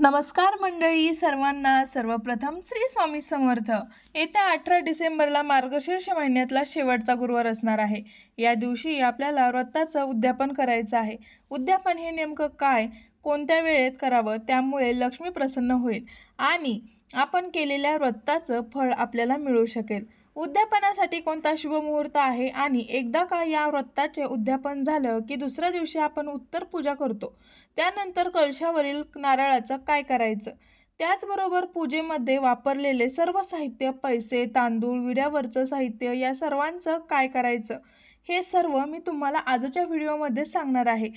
नमस्कार मंडळी सर्वांना. सर्वप्रथम श्री स्वामी समर्थ. येत्या अठरा डिसेंबरला मार्गशीर्ष महिन्यातला शेवटचा गुरुवार असणार आहे. या दिवशी आपल्याला व्रताचं उद्यापन करायचं आहे. उद्यापन हे नेमकं काय? कोणत्या वेळेत करावं? त्यामुळे लक्ष्मी प्रसन्न होईल आणि आपण केलेल्या व्रताचं फळ आपल्याला मिळू शकेल. उद्यापनासाठी कोणता शुभ मुहूर्त आहे? आणि एकदा का या व्रताचे उद्यापन झालं की दुसऱ्या दिवशी आपण उत्तर पूजा करतो? त्यानंतर कलशावरील नारळाचं काय करायचं? त्याचबरोबर पूजेमध्ये वापरलेले सर्व साहित्य पैसे तांदूळ विड्यावरचं साहित्य या सर्वांचं काय करायचं? हे सर्व मी तुम्हाला आजच्या व्हिडिओमध्ये सांगणार आहे.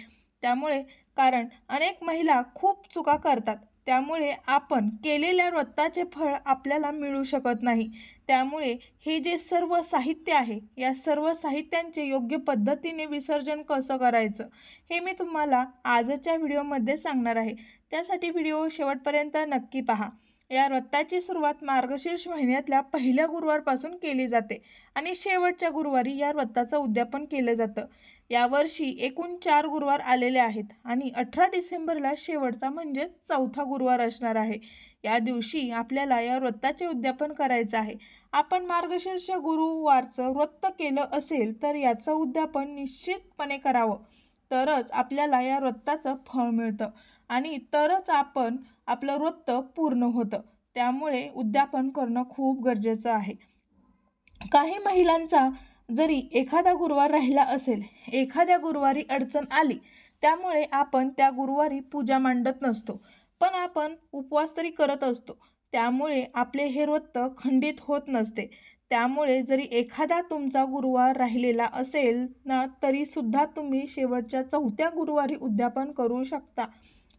त्यामुळे कारण अनेक महिला खूप चुका करतात. त्यामुळे आपण केलेल्या व्रताचे फळ आपल्याला मिळू शकत नाही. त्यामुळे हे जे सर्व साहित्य आहे या सर्व साहित्यांचे योग्य पद्धतीने विसर्जन कसं करायचं हे मी तुम्हाला आजच्या व्हिडिओमध्ये सांगणार आहे. त्यासाठी व्हिडिओ शेवटपर्यंत नक्की पहा. या व्रताची सुरुवात मार्गशीर्ष महिन्यातल्या पहिल्या गुरुवारपासून केली जाते आणि शेवटच्या गुरुवारी या व्रताचं उद्यापन केलं जातं. यावर्षी एकूण चार गुरुवार आलेले आहेत आणि अठरा डिसेंबरला शेवटचा म्हणजेच चौथा गुरुवार असणार आहे. या दिवशी आपल्याला या व्रताचे उद्यापन करायचं आहे. आपण मार्गशीर्ष गुरुवारचं व्रत केलं असेल तर याचं उद्यापन निश्चितपणे करावं. तरच आपल्याला या व्रताचं फळ मिळतं. आणि तरच आपण आपलं व्रत पूर्ण होतं. त्यामुळे उद्यापन करणं खूप गरजेचं आहे. काही महिलांचा जरी एखादा गुरुवार राहिला असेल एखाद्या गुरुवारी अडचण आली त्यामुळे आपण त्या गुरुवारी पूजा मांडत नसतो. पण आपण उपवास तरी करत असतो. त्यामुळे आपले हे व्रत खंडित होत नसते. त्यामुळे जरी एखादा तुमचा गुरुवार राहिलेला असेल ना तरीसुद्धा तुम्ही शेवटच्या चौथ्या गुरुवारी उद्यापन करू शकता.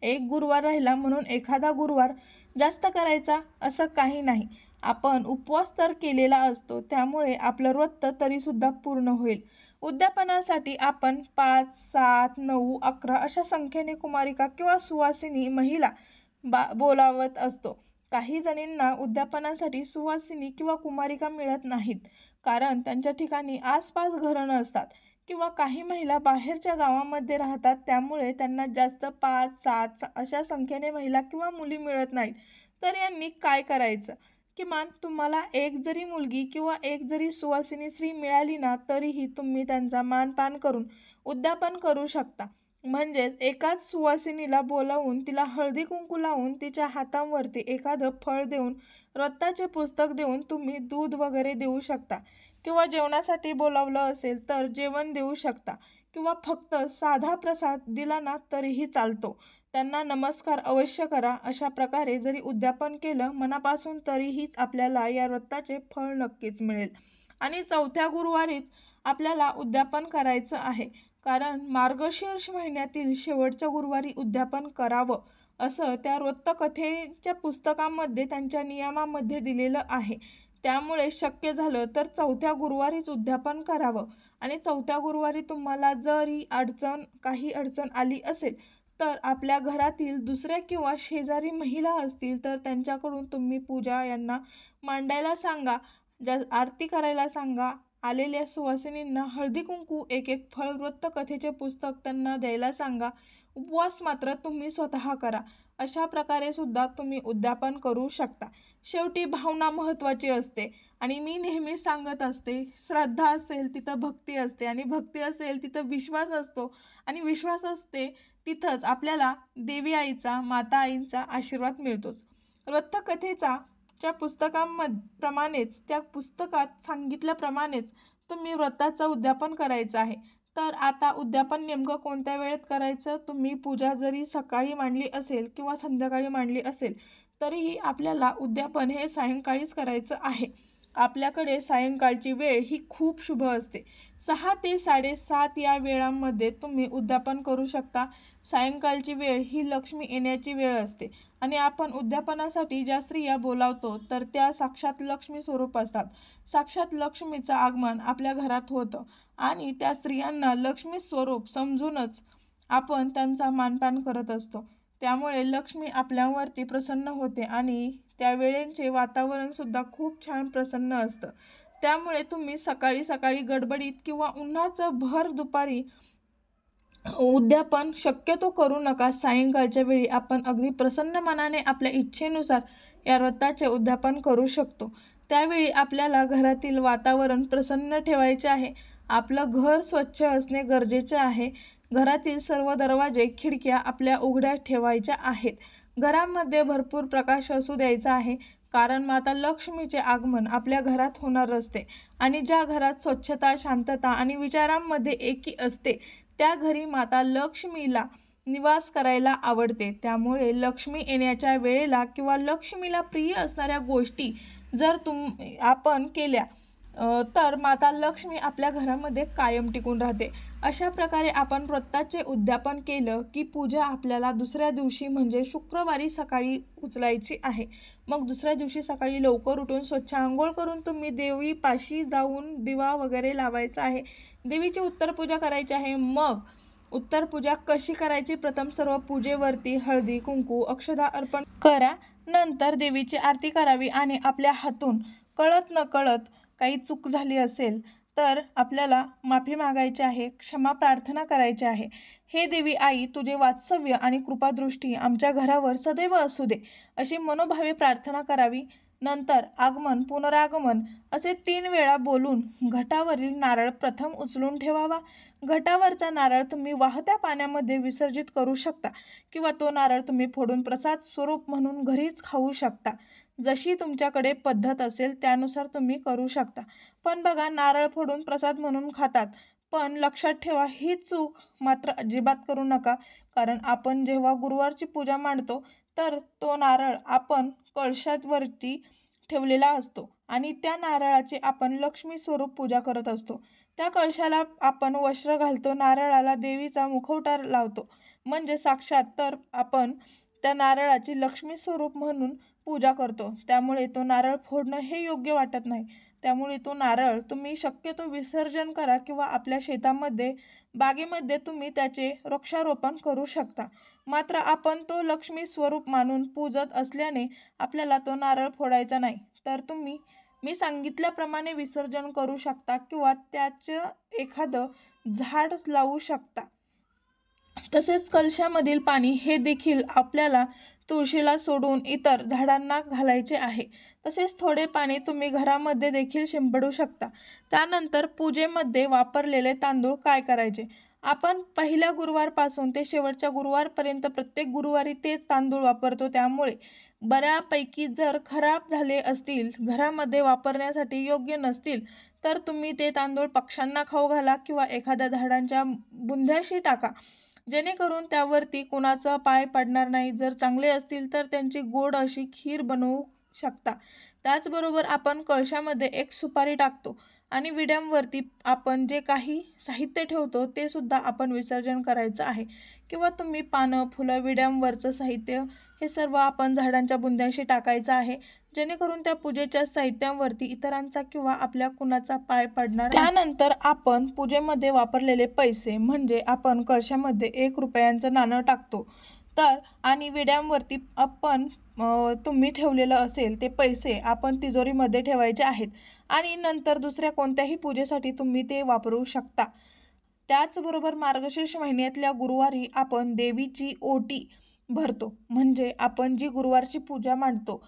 एक गुरुवार राहिला म्हणून एखादा गुरुवार जास्त करायचा असं काही नाही. आपण उपवास तर केलेला असतो त्यामुळे आपलं व्रत तरीसुद्धा पूर्ण होईल. उद्यापनासाठी आपण पाच सात नऊ अकरा अशा संख्येने कुमारिका किंवा सुवासिनी महिला बा बोलावत असतो. काही जणींना उद्यापनासाठी सुवासिनी किंवा कुमारिका मिळत नाहीत. कारण त्यांच्या ठिकाणी आसपास घरं नसतात किंवा काही महिला बाहेरच्या गावामध्ये राहतात. त्यामुळे त्यांना जास्त पाच सात अशा संख्येने महिला किंवा मुली मिळत नाहीत. तर यांनी काय करायचं? किमान तुम्हाला एक जरी मुलगी किंवा एक जरी सुवासिनी स्त्री मिळाली ना तरीही तुम्ही त्यांचा मानपान करून उद्यापन करू शकता. म्हणजेच एकाच सुवासिनीला बोलावून तिला हळदी कुंकू लावून तिच्या हातांवरती एखादं फळ देऊन रत्ताचे पुस्तक देऊन तुम्ही दूध वगैरे देऊ शकता. किंवा जेवणासाठी बोलावलं असेल तर जेवण देऊ शकता. किंवा फक्त साधा प्रसाद दिला ना तरीही चालतो. त्यांना नमस्कार अवश्य करा अशा प्रकारे जरी उद्यापन केलं मनापासून तरीहीच आपल्याला या व्रताचे फळ नक्कीच मिळेल. आणि चौथ्या गुरुवारीच आपल्याला उद्यापन करायचं आहे. कारण मार्गशीर्ष महिन्यातील शेवटच्या गुरुवारी उद्यापन करावं असं त्या वृत्तकथेच्या पुस्तकामध्ये त्यांच्या नियमामध्ये दिलेलं आहे. त्यामुळे शक्य झालं तर चौथ्या गुरुवारीच उद्यापन करावं. आणि चौथ्या गुरुवारी तुम्हाला जरी अडचण काही अडचण आली असेल तर आपल्या घरातील दुसऱ्या किंवा शेजारी महिला असतील तर त्यांच्याकडून तुम्ही पूजा यांना मांडायला सांगा ज्या आरती करायला सांगा आलेल्या सुवासिनींना हळदी कुंकू एक एक फळ वृत्तकथेचे पुस्तक त्यांना द्यायला सांगा. उपवास मात्र तुम्ही स्वतः करा. अशा प्रकारे सुद्धा तुम्ही उद्यापन करू शकता. शेवटी भावना महत्त्वाची असते. आणि मी नेहमी सांगत असते श्रद्धा असेल तिथं भक्ती असते आणि भक्ती असेल तिथं विश्वास असतो. आणि विश्वास असते तिथंच आपल्याला देवी आईचा माता आईंचा आशीर्वाद मिळतोच. वृत्तकथेचा च्या पुस्तकांमध प्रमाणेच त्या पुस्तकात सांगितल्याप्रमाणेच तुम्ही व्रताचं उद्यापन करायचं आहे. तर आता उद्यापन नेमकं कोणत्या वेळेत करायचं? तुम्ही पूजा जरी सकाळी मांडली असेल किंवा संध्याकाळी मांडली असेल तरीही आपल्याला उद्यापन हे सायंकाळीच करायचं आहे. आपल्याकडे सायंकाळची वेळ ही खूप शुभ असते. सहा ते साडेसात या वेळांमध्ये तुम्ही उद्यापन करू शकता. सायंकाळची वेळ ही लक्ष्मी येण्याची वेळ असते. आणि आपण उद्यापनासाठी ज्या स्त्रिया बोलावतो तर त्या साक्षात लक्ष्मी स्वरूप असतात. साक्षात लक्ष्मीचं आगमन आपल्या घरात होतं. आणि त्या स्त्रियांना लक्ष्मी स्वरूप समजूनच आपण त्यांचा मानपान करत असतो. त्यामुळे लक्ष्मी आपल्यावरती प्रसन्न होते आणि त्यावेळेचे वातावरणसुद्धा खूप छान प्रसन्न असतं. त्यामुळे तुम्ही सकाळी सकाळी गडबडीत किंवा उन्हाचं भर दुपारी उद्यापन शक्यतो करू नका. सायंकाळच्या वेळी आपण अगदी प्रसन्न मनाने आपल्या इच्छेनुसार या व्रताचे उद्यापन करू शकतो. त्यावेळी आपल्याला घरातील वातावरण प्रसन्न ठेवायचे आहे. आपलं घर स्वच्छ असणे गरजेचे आहे. घरातील सर्व दरवाजे खिडक्या आपल्या उघड्या ठेवायच्या आहेत. घरामध्ये भरपूर प्रकाश असू द्यायचा आहे कारण माता लक्ष्मीचे आगमन आपल्या घरात होणार असते आणि ज्या घरात स्वच्छता शांतता आणि विचारांमध्ये एकी असते त्या घरी माता लक्ष्मीला निवास करायला आवडते. त्यामुळे लक्ष्मी येण्याच्या वेळेला किंवा लक्ष्मीला प्रिय असणाऱ्या गोष्टी जर तुम आपण केल्या तर माता लक्ष्मी आपल्या घरामध्ये कायम टिकून राहते. अशा प्रकारे आपण व्रताचे उद्यापन केलं की पूजा आपल्याला दुसऱ्या दिवशी म्हणजे शुक्रवारी सकाळी उचलायची आहे. मग दुसऱ्या दिवशी सकाळी लवकर उठून स्वच्छ आंघोळ करून तुम्ही देवीपाशी जाऊन दिवा वगैरे लावायचा आहे. देवीची उत्तर पूजा करायची आहे. मग उत्तर पूजा कशी करायची? प्रथम सर्व पूजेवरती हळदी कुंकू अक्षदा अर्पण करा. नंतर देवीची आरती करावी आणि आपल्या हातून कळत न कळत काही चूक झाली असेल तर आपल्याला माफी मागायची आहे क्षमा प्रार्थना करायची आहे. हे देवी आई तुझे वात्सव्य आणि कृपादृष्टी आमच्या घरावर सदैव असू दे अशी मनोभावे प्रार्थना करावी. नंतर आगमन पुनरागमन असे तीन वेळा बोलून घटावरील नारळ प्रथम उचलून ठेवावा. घटावरचा नारळ तुम्ही वाहत्या पाण्यामध्ये विसर्जित करू शकता किंवा तो नारळ तुम्ही फोडून प्रसाद स्वरूप म्हणून घरीच खाऊ शकता. जशी तुमच्याकडे पद्धत असेल त्यानुसार तुम्ही करू शकता. पण बघा नारळ फोडून प्रसाद म्हणून खातात. पण लक्षात ठेवा ही चूक मात्र अजिबात करू नका. कारण आपण जेव्हा गुरुवारची पूजा मांडतो तर तो नारळ आपण कळशावरती ठेवलेला असतो आणि त्या नारळाची आपण लक्ष्मी स्वरूप पूजा करत असतो. त्या कळशाला आपण वस्त्र घालतो नारळाला देवीचा मुखवटा लावतो. म्हणजे साक्षात तर आपण त्या नारळाची लक्ष्मी स्वरूप म्हणून पूजा करतो. त्यामुळे तो नारळ फोडणं हे योग्य वाटत नाही. त्यामुळे तो नारळ तुम्ही शक्यतो विसर्जन करा किंवा आपल्या शेतामध्ये बागेमध्ये तुम्ही त्याचे वृक्षारोपण करू शकता. मात्र आपण तो लक्ष्मी स्वरूप मानून पूजत असल्याने आपल्याला तो नारळ फोडायचा नाही. तर तुम्ही मी सांगितल्याप्रमाणे विसर्जन करू शकता किंवा त्याचं एखादं झाड लावू शकता. तसेच कलशामधील पाणी हे देखील आपल्याला तुळशीला सोडून इतर झाडांना घालायचे आहे. तसेच थोडे पाणी तुम्ही घरामध्ये देखील शिंपडू शकता. त्यानंतर पूजेमध्ये वापरलेले तांदूळ काय करायचे? आपण पहिल्या गुरुवारपासून ते शेवटच्या गुरुवारपर्यंत प्रत्येक गुरुवारी तेच तांदूळ वापरतो. त्यामुळे बऱ्यापैकी जर खराब झाले असतील घरामध्ये वापरण्यासाठी योग्य नसतील तर तुम्ही ते तांदूळ पक्ष्यांना खाऊ घाला किंवा एखाद्या झाडांच्या बुंध्याशी टाका. जेणेकरून त्यावरती कोणाचा पाय पडणार नाही. जर चांगले असतील तर त्यांची गोड अशी खीर बनवू शकता. त्याचबरोबर आपण कळशामध्ये एक सुपारी टाकतो आणि विड्यांवरती आपण जे काही साहित्य ठेवतो ते सुद्धा आपण विसर्जन करायचं आहे. किंवा तुम्ही पानं फुलं विड्यांवरचं साहित्य हे सर्व आपण झाडांच्या बुंद्यांशी टाकायचं आहे. जेणेकरून त्या पूजेच्या साहित्यांवरती इतरांचा किंवा आपल्या कुणाचा पाय पडणार त्यानंतर आपण पूजेमध्ये वापरलेले पैसे म्हणजे आपण कळशामध्ये एक रुपयांचं नाणं टाकतो. तर आणि विड्यांवरती आपण तुम्ही ठेवलेलं असेल ते पैसे आपण तिजोरीमध्ये ठेवायचे आहेत. आणि नंतर दुसऱ्या कोणत्याही पूजेसाठी तुम्ही ते वापरू शकता. त्याचबरोबर मार्गशीर्ष महिन्यातल्या गुरुवारी आपण देवीची ओटी भरतो. म्हणजे आपण जी गुरुवारची पूजा मांडतो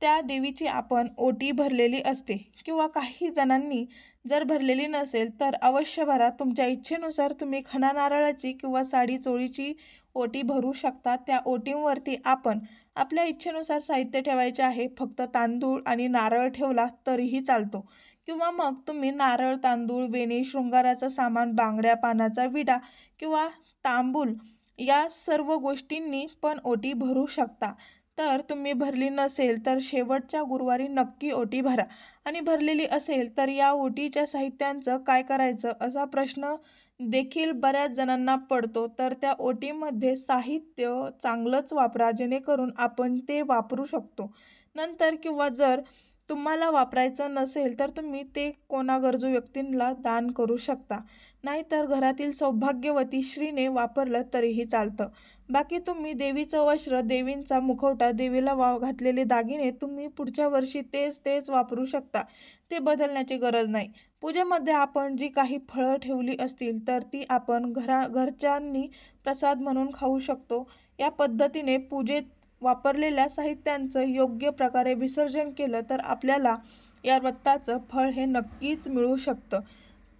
त्या देवीची आपण ओटी भरलेली असते. किंवा काही जणांनी जर भरलेली नसेल तर अवश्य भरा. तुमच्या इच्छेनुसार तुम्ही खणा नारळाची किंवा साडी चोळीची ओटी भरू शकता. त्या ओटींवरती आपण आपल्या इच्छेनुसार साहित्य ठेवायचे आहे. फक्त तांदूळ आणि नारळ ठेवला तरीही चालतो. किंवा मग तुम्ही नारळ तांदूळ वेणी शृंगाराचं सामान बांगड्या पानाचा विडा किंवा तांबूल या सर्व गोष्टींनी पण ओटी भरू शकता. तर तुम्ही भरली नसेल तर शेवटच्या गुरुवारी नक्की ओटी भरा. आणि भरलेली असेल तर या ओटीच्या साहित्यांचं काय करायचं असा प्रश्न देखील बऱ्याच जणांना पडतो. तर त्या ओटीमध्ये साहित्य चांगलंच वापरा जेणेकरून आपण ते वापरू शकतो. नंतर किंवा जर तुम्हाला वापरायचं नसेल तर तुम्ही ते कोणा गरजू व्यक्तींना दान करू शकता. नाहीतर घरातील सौभाग्यवती श्रीने वापरलं तरीही चालतं. बाकी तुम्ही देवीचं वस्त्र देवींचा मुखवटा देवीला वा घातलेले दागिने तुम्ही पुढच्या वर्षी तेच तेच वापरू शकता. ते बदलण्याची गरज नाही. पूजेमध्ये आपण जी काही फळं ठेवली असतील तर ती आपण घरा घरच्यांनी प्रसाद म्हणून खाऊ शकतो. या पद्धतीने पूजेत वापरलेल्या साहित्यांचं योग्य प्रकारे विसर्जन केलं तर आपल्याला या व्रताचं फळ हे नक्कीच मिळू शकतं.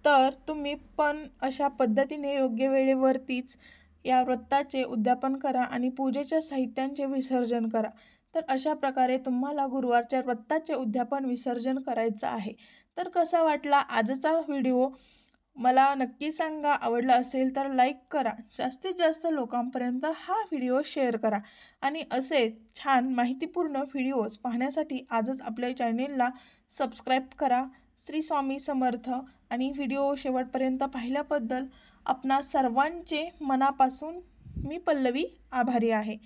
तर तुम्ही पण अशा पद्धतीने योग्य वेळेवरतीच या व्रताचे उद्यापन करा आणि पूजेच्या साहित्यांचे विसर्जन करा. तर अशा प्रकारे तुम्हाला गुरुवारच्या व्रताचे उद्यापन विसर्जन करायचं आहे. तर कसा वाटला आजचा व्हिडिओ? मला नक्की सांगा आवडला असेल तर लाईक करा. जास्तीत जास्त लोकांपर्यंत हा व्हिडिओ शेअर करा. आणि असे छान माहितीपूर्ण व्हिडिओज पाहण्यासाठी आजच आपल्या चॅनेलला सबस्क्राईब करा. श्री स्वामी समर्थ. आणि व्हिडिओ शेवटपर्यंत पाहिल्याबद्दल आपणा सर्वांचे मनापासून मी पल्लवी आभारी आहे.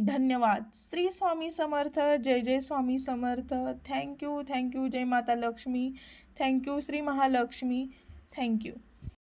धन्यवाद. श्री स्वामी समर्थ. जय जय Swami Samarth. Thank you thank you जय माता Lakshmi. Thank you Shri Mahalakshmi. Thank you